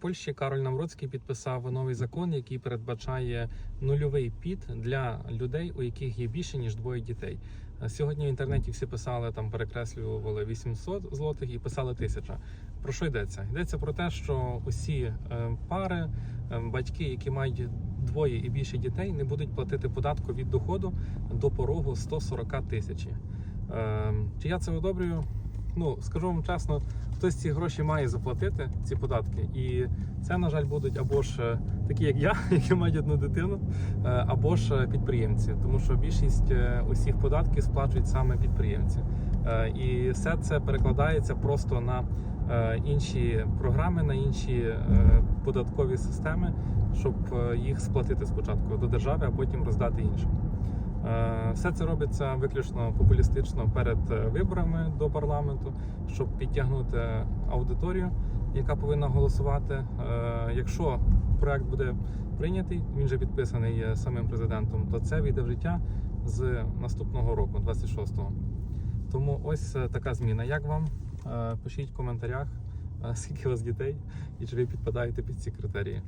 Польщі Кароль Навроцький підписав новий закон, який передбачає нульовий під для людей, у яких є більше ніж двоє дітей. Е, Сьогодні в інтернеті всі писали там, перекреслювали 800 злотих і писали 1000. Про що йдеться? Йдеться про те, що усі е, пари, е, батьки, які мають двоє і більше дітей, не будуть платити податку від доходу до порогу 140 тисяч. Е, Чи я це одобрюю? Ну, скажу вам чесно, хтось ці гроші має заплатити, ці податки. І це, на жаль, будуть або ж е, такі, як я, які мають одну дитину, е, або ж е, підприємці, тому що більшість усіх податків сплачують саме підприємці. І все це перекладається просто на інші програми, на інші податкові системи, щоб їх сплатити спочатку до держави, а потім роздати іншим. Е, Все це робиться виключно популістично перед е, виборами до парламенту, щоб підтягнути аудиторію, яка повинна голосувати. Е, Якщо проект буде прийнятий, він вже підписаний самим президентом, то це війде в життя з наступного року, 26-го. Тому ось така зміна. Як вам? Пишіть в коментарях, скільки у вас дітей і чи ви підпадаєте під ці критерії.